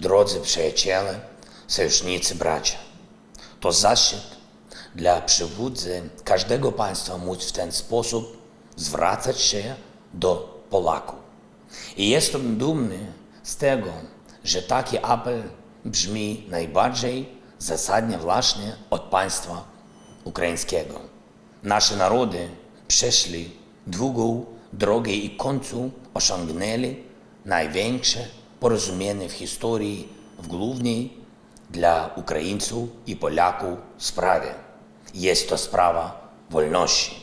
drodzy przyjaciele, sojusznicy, bracia. To zaszczyt dla przywódcy każdego państwa móc w ten sposób zwracać się do Polaków. I jestem dumny z tego, że taki apel brzmi najbardziej zasadnie właśnie od państwa ukraińskiego. Nasze narody przeszli długą drogę i końcu osiągnęli największe порозумінних історій в головній для українців і поляків справі. Є то справа вольнощі.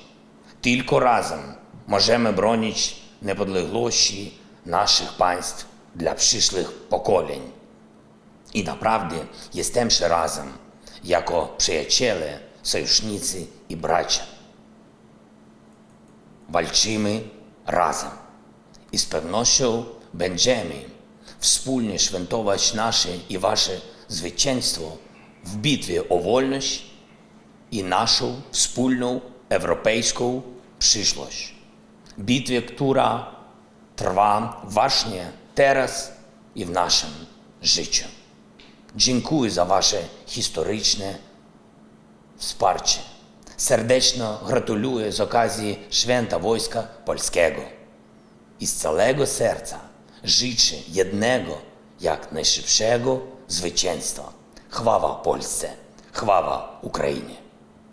Тільки разом можемо бронити неподлеглощі наших панств для пришлих поколінь. І направді єстем ще разом, як приячели, союшниці і брача. Walczymy razem i z pewnością będziemy wspólnie świętować nasze i wasze zwycięstwo w bitwie o wolność i naszą wspólną europejską przyszłość. Bitwie, która trwa właśnie teraz i w naszym życiu. Dziękuję za wasze historyczne wsparcie. Serdecznie gratuluję z okazji Święta Wojska Polskiego. I z całego serca życzę jednego, jak najszybszego zwycięstwa. Chwała Polsce, chwała Ukrainie.